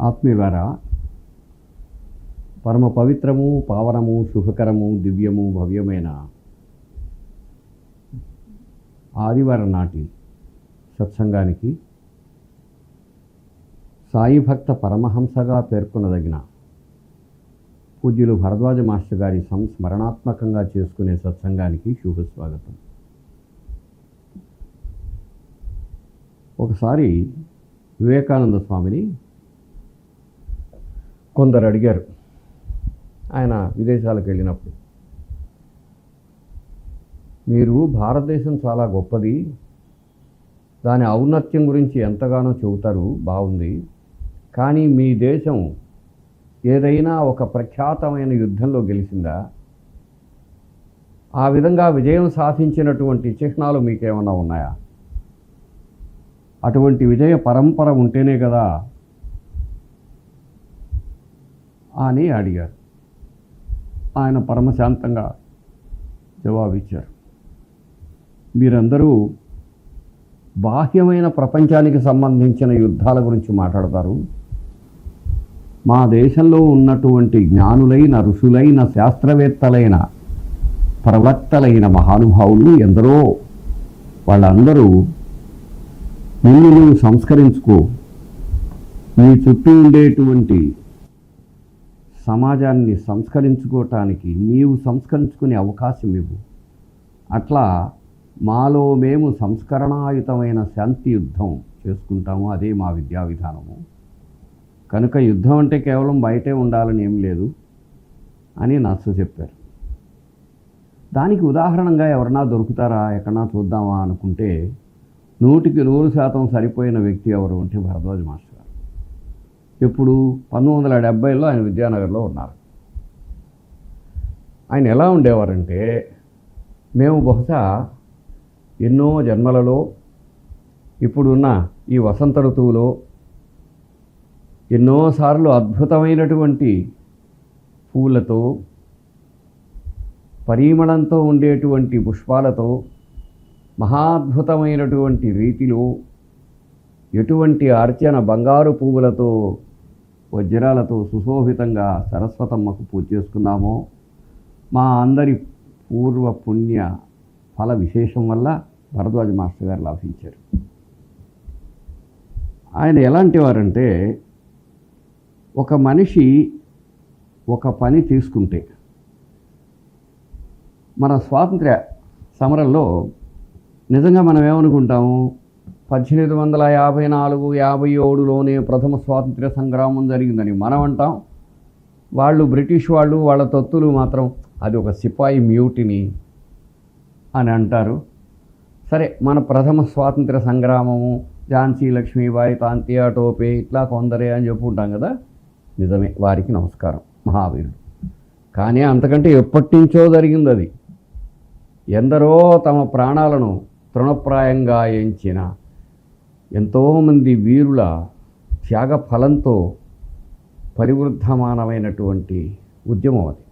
ఆత్మీయులారా పరమ పవిత్రము పావనము శుభకరము దివ్యము భవ్యమైన ఆదివారం నాటి సత్సంగానికి సాయి భక్త పరమహంసగా పేర్కొనదగిన పూజ్యులు భరద్వాజ మాస్టర్ గారి సంస్మరణాత్మకంగా చేసుకునే సత్సంగానికి శుభస్వాగతం. ఒకసారి వివేకానంద స్వామిని కొందరు అడిగారు. ఆయన విదేశాలకు వెళ్ళినప్పుడు మీరు భారతదేశం చాలా గొప్పది దాని ఔన్నత్యం గురించి ఎంతగానో చెబుతారు బాగుంది కానీ మీ దేశం ఏదైనా ఒక ప్రఖ్యాతమైన యుద్ధంలో గెలిచిందా? ఆ విధంగా విజయం సాధించినటువంటి చిహ్నాలు మీకేమన్నా ఉన్నాయా? అటువంటి విజయ పరంపర ఉంటేనే కదా అని అడిగారు. ఆయన పరమశాంతంగా జవాబిచ్చారు మీరందరూ బాహ్యమైన ప్రపంచానికి సంబంధించిన యుద్ధాల గురించి మాట్లాడతారు. మా దేశంలో ఉన్నటువంటి జ్ఞానులైన ఋషులైన శాస్త్రవేత్తలైన ప్రవక్తలైన మహానుభావులు ఎందరో వాళ్ళందరూ నిన్ను నువ్వు సంస్కరించుకో. నీ చుట్టూ ఉండేటువంటి సమాజాన్ని సంస్కరించుకోవటానికి నీవు సంస్కరించుకునే అవకాశం ఇవ్వు. అట్లా మాలో మేము సంస్కరణాయుతమైన శాంతి యుద్ధం చేసుకుంటాము. అదే మా విద్యా విధానము. కనుక యుద్ధం అంటే కేవలం బయటే ఉండాలని ఏం లేదు అని నచ్చ చెప్పారు. దానికి ఉదాహరణగా ఎవరన్నా దొరుకుతారా? ఎక్కడన్నా చూద్దామా అనుకుంటే నూటికి నూరు శాతం సరిపోయిన వ్యక్తి ఎవరు అంటే భరద్వాజ మాస్టర్ గారు. ఇప్పుడు పంతొమ్మిది వందల డెబ్బైలో ఆయన విద్యానగర్లో ఉన్నారు. ఆయన ఎలా ఉండేవారంటే మేము బహుశా ఎన్నో జన్మలలో ఇప్పుడున్న ఈ వసంత ఋతువులో ఎన్నోసార్లు అద్భుతమైనటువంటి పూలతో పరిమళంతో ఉండేటువంటి పుష్పాలతో మహాద్భుతమైనటువంటి రీతిలో ఎటువంటి అర్చన బంగారు పువ్వులతో వజ్రాలతో సుశోభితంగా సరస్వతమ్మకు పూజ చేసుకున్నామో మా అందరి పూర్వ పుణ్య ఫల విశేషం వల్ల భరద్వాజ మాస్టర్ గారు లాభించారు. ఆయన ఎలాంటి వారంటే ఒక మనిషి ఒక పని తీసుకుంటే మన స్వాతంత్ర్య సమరంలో నిజంగా మనం ఏమనుకుంటాము? పద్దెనిమిది వందల యాభై నాలుగు యాభై ఏడులోనే ప్రథమ స్వాతంత్ర్య సంగ్రామం జరిగిందని మనం అంటాం. వాళ్ళు బ్రిటిష్ వాళ్ళు వాళ్ళ తత్తులు మాత్రం అది ఒక సిపాయి మ్యూటిని అని అంటారు. సరే మన ప్రథమ స్వాతంత్ర సంగ్రామము ఝాన్సీ లక్ష్మీబాయి తాంతియా టోపే ఇట్లా కొందరే అని చెప్పుకుంటాం కదా. నిజమే వారికి నమస్కారం. మహావీరుడు. కానీ అంతకంటే ఎప్పటి నుంచో జరిగింది అది ఎందరో తమ ప్రాణాలను తృణప్రాయంగా ఎంచిన ఎంతోమంది వీరుల త్యాగ ఫలంతో పరివృద్ధమానమైనటువంటి ఉద్యమం అది.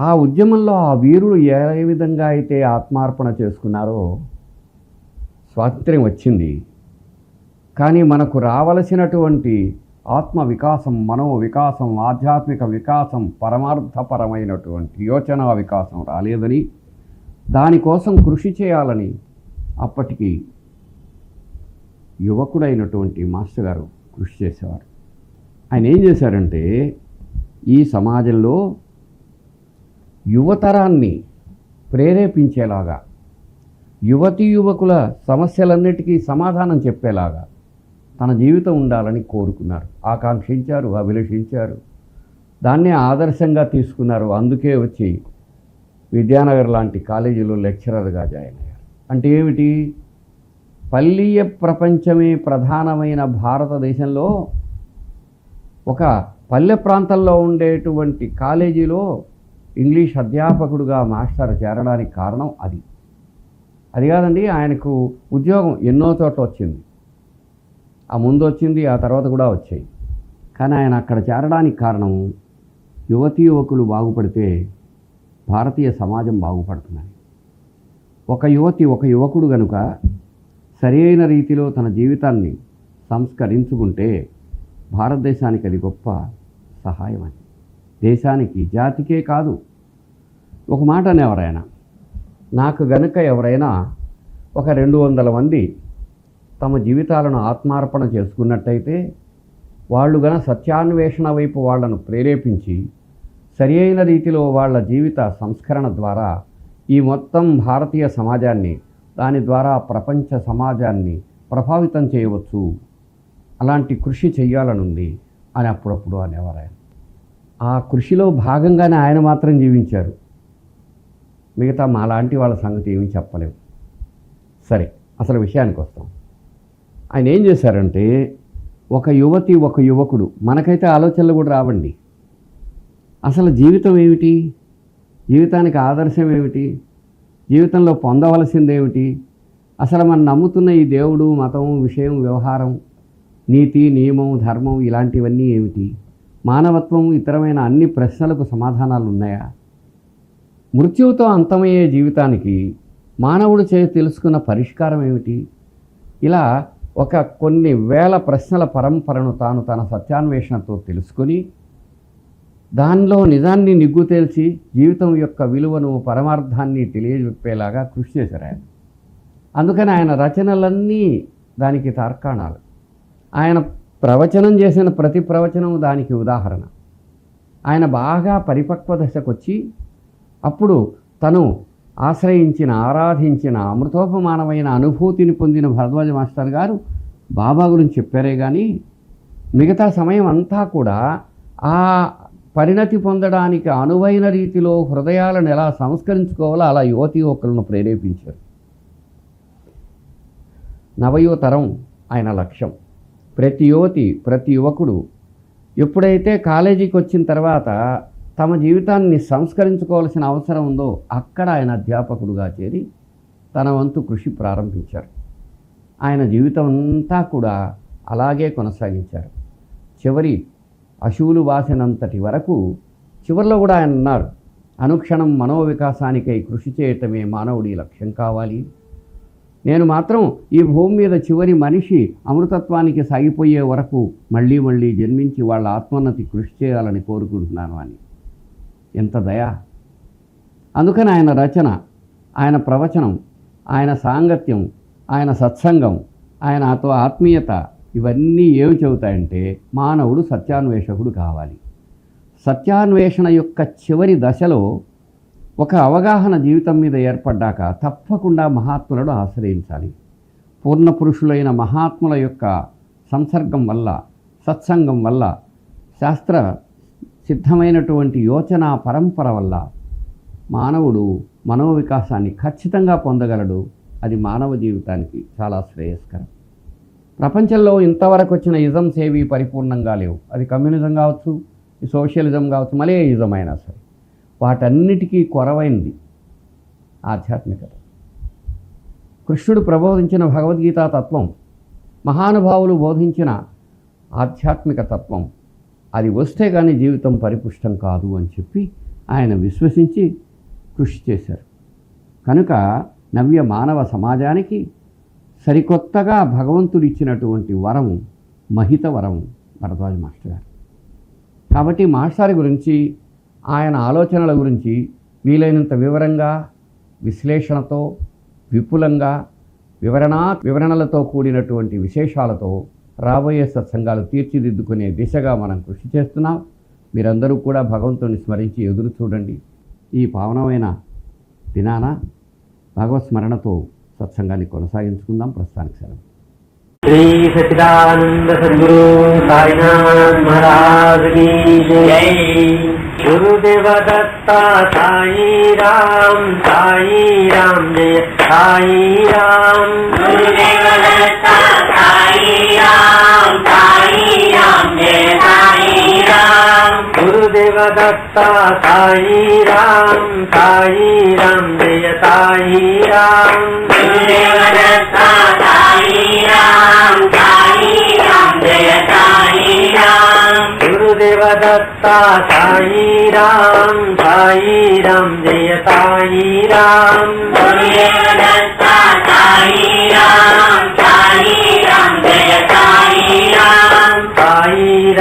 ఆ ఉద్యమంలో ఆ వీరులు ఏ విధంగా అయితే ఆత్మార్పణ చేసుకున్నారో స్వాతంత్ర్యం వచ్చింది. కానీ మనకు రావలసినటువంటి ఆత్మ వికాసం మనో వికాసం ఆధ్యాత్మిక వికాసం పరమార్థపరమైనటువంటి యోచనా వికాసం రాలేదని దానికోసం కృషి చేయాలని అప్పటికి యువకుడైనటువంటి మాస్టర్ గారు కృషి చేసేవారు. ఆయన ఏం చేశారంటే ఈ సమాజంలో యువతరాన్ని ప్రేరేపించేలాగా యువతీ యువకుల సమస్యలన్నిటికీ సమాధానం చెప్పేలాగా తన జీవితం ఉండాలని కోరుకున్నారు. ఆకాంక్షించారు అభిలషించారు. దాన్నే ఆదర్శంగా తీసుకున్నారు. అందుకే వచ్చి విద్యానగర్ లాంటి కాలేజీలో లెక్చరర్గా జాయిన్ అయ్యారు. అంటే ఏమిటి? పల్లీయ ప్రపంచమే ప్రధానమైన భారతదేశంలో ఒక పల్లె ప్రాంతంలో ఉండేటువంటి కాలేజీలో ఇంగ్లీష్ అధ్యాపకుడుగా మాస్టర్ చేరడానికి కారణం అది. అది కాదండి ఆయనకు ఉద్యోగం ఎన్నో చోట్ల వచ్చింది. ఆ ముందు వచ్చింది ఆ తర్వాత కూడా వచ్చాయి. కానీ ఆయన అక్కడ చేరడానికి కారణం యువతీ యువకులు బాగుపడితే భారతీయ సమాజం బాగుపడుతున్నాయి ఒక యువతి ఒక యువకుడు గనుక సరైన రీతిలో తన జీవితాన్ని సంస్కరించుకుంటే భారతదేశానికి అది గొప్ప సహాయం అని. దేశానికి జాతికే కాదు. ఒక మాట ఎవరైనా నాకు గనుక ఎవరైనా ఒక రెండు వందల మంది తమ జీవితాలను ఆత్మార్పణ చేసుకున్నట్టయితే వాళ్ళు గన సత్యాన్వేషణ వైపు వాళ్ళను ప్రేరేపించి సరి అయిన రీతిలో వాళ్ళ జీవిత సంస్కరణ ద్వారా ఈ మొత్తం భారతీయ సమాజాన్ని దాని ద్వారా ప్రపంచ సమాజాన్ని ప్రభావితం చేయవచ్చు. అలాంటి కృషి చేయాలనుంది అని అప్పుడప్పుడు అనేవారు ఆయన ఆ కృషిలో భాగంగానే ఆయన మాత్రం జీవించారు. మిగతా మాలాంటి వాళ్ళ సంగతి ఏమీ చెప్పలేము సరే అసలు విషయానికి వస్తాం ఆయన ఏం చేశారంటే ఒక యువతి ఒక యువకుడు మనకైతే ఆలోచనలు కూడా రావండి. అసలు జీవితం ఏమిటి? జీవితానికి ఆదర్శం ఏమిటి? జీవితంలో పొందవలసింది ఏమిటి అసలు మనం నమ్ముతున్న ఈ దేవుడు మతం విషయం వ్యవహారం నీతి నియమం ధర్మం ఇలాంటివన్నీ ఏమిటి? మానవత్వం ఇతరమైన అన్ని ప్రశ్నలకు సమాధానాలు ఉన్నాయా? మృత్యువుతో అంతమయ్యే జీవితానికి మానవుడు చే తెలుసుకున్న పరిష్కారం ఏమిటి? ఇలా ఒక కొన్ని వేల ప్రశ్నల పరంపరను తాను తన సత్యాన్వేషణతో తెలుసుకొని దానిలో నిజాన్ని నిగ్గు తేల్చి జీవితం యొక్క విలువను పరమార్థాన్ని తెలియజెప్పేలాగా కృషి చేశారు ఆయన. అందుకని ఆయన రచనలన్నీ దానికి తార్కాణాలు. ఆయన ప్రవచనం చేసిన ప్రతి ప్రవచనం దానికి ఉదాహరణ. ఆయన బాగా పరిపక్వ దశకు వచ్చి అప్పుడు తను ఆశ్రయించిన ఆరాధించిన అమృతోపమానమైన అనుభూతిని పొందిన భరద్వాజ మాస్టర్ గారు బాబా గురించి చెప్పారే కానీ మిగతా సమయం అంతా కూడా ఆ పరిణతి పొందడానికి అనువైన రీతిలో హృదయాలను ఎలా సంస్కరించుకోవాలో అలా యువతి యువకులను ప్రేరేపించారు. నవయువతరం ఆయన లక్ష్యం. ప్రతి యువతి ప్రతి యువకుడు ఎప్పుడైతే కాలేజీకి వచ్చిన తర్వాత తమ జీవితాన్ని సంస్కరించుకోవాల్సిన అవసరం ఉందో అక్కడ ఆయన అధ్యాపకుడుగా చేరి తన వంతు కృషి ప్రారంభించారు. ఆయన జీవితం అంతా కూడా అలాగే కొనసాగించారు. చివరి అశువులు వాసినంతటి వరకు చివరిలో కూడా ఆయన అన్నారు అనుక్షణం మనోవికాసానికై కృషి చేయటమే మానవుడి లక్ష్యం కావాలి. నేను మాత్రం ఈ భూమి మీద చివరి మనిషి అమృతత్వానికి సాగిపోయే వరకు మళ్ళీ మళ్ళీ జన్మించి వాళ్ళ ఆత్మోన్నతి కృషి చేయాలని కోరుకుంటున్నాను అని. ఎంత దయా. అందుకని ఆయన రచన ఆయన ప్రవచనం ఆయన సాంగత్యం ఆయన సత్సంగం ఆయన అతో ఆత్మీయత ఇవన్నీ ఏమి చెబుతాయంటే మానవుడు సత్యాన్వేషకుడు కావాలి. సత్యాన్వేషణ యొక్క చివరి దశలో ఒక అవగాహన జీవితం మీద ఏర్పడ్డాక తప్పకుండా మహాత్ములను ఆశ్రయించాలి. పూర్ణ పురుషులైన మహాత్ముల యొక్క సంసర్గం వల్ల సత్సంగం వల్ల శాస్త్ర సిద్ధమైనటువంటి యోచన పరంపర వల్ల మానవుడు మనోవికాసాన్ని ఖచ్చితంగా పొందగలడు. అది మానవ జీవితానికి చాలా శ్రేయస్కరం. ప్రపంచంలో ఇంతవరకు వచ్చిన ఇజమ్స్ ఏవి పరిపూర్ణంగా లేవు. అది కమ్యూనిజం కావచ్చు సోషలిజం కావచ్చు మలే ఇజం అయినా సరే. వాటన్నిటికీ కొరవైంది ఆధ్యాత్మికత. కృష్ణుడు ప్రబోధించిన భగవద్గీతా తత్వం మహానుభావులు బోధించిన ఆధ్యాత్మిక తత్వం అది వస్తే కానీ జీవితం పరిపుష్టం కాదు అని చెప్పి ఆయన విశ్వసించి కృషి చేశారు. కనుక నవ్య మానవ సమాజానికి సరికొత్తగా భగవంతుడు ఇచ్చినటువంటి వరం మహిత వరము భరద్వాజ మాస్టర్ గారు. కాబట్టి మాస్టర్ గురించి ఆయన ఆలోచనల గురించి వీలైనంత వివరంగా విశ్లేషణతో విపులంగా వివరణ వివరణలతో కూడినటువంటి విశేషాలతో రాబోయే సత్సంగాలు తీర్చిదిద్దుకునే దిశగా మనం కృషి చేస్తున్నాం. మీరందరూ కూడా భగవంతుని స్మరించి ఎదురు చూడండి. ఈ పావనమైన దినాన భగవత్ స్మరణతో సత్సంగాన్ని కొనసాగించుకుందాం. ప్రస్తుతానికి సెలవు. శ్రీ సచిదానంద సద్గురు సాయినాథ్ మహారాజ్ గురుదేవ దత్త సాయి రామ్ సాయి రామ్ జయ సాయి రామ్ గురుదేవ దత్త గురుదేవ దత్త సాయి రామ్ సాయి రామ్ జయ సాయి రామ్ గురుదేవ దత్త సాయి రామ్ సాయి రామ్ జయ సాయి రామ్ గురుదేవ దత్త సాయి రామ్ సాయి రామ్ జయ సాయి రామ్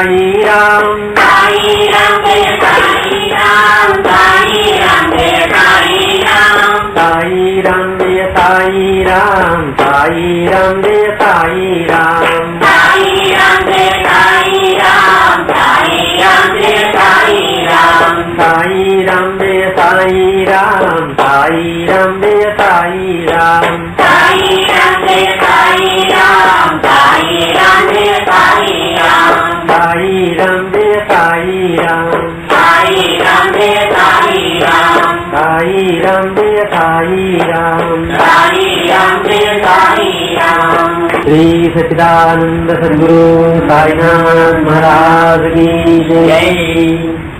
साई राम साई राम साई राम साई राम साई राम साई राम साई राम साई राम साई राम साई राम साई राम साई राम साई राम साई राम साई राम साई राम साई राम राम रे साई राम। साई राम रे साई राम। साई राम रे साई राम। साई राम रे साई राम। श्री सचिदानंद सदगुरु साईनाथ महाराज की जय।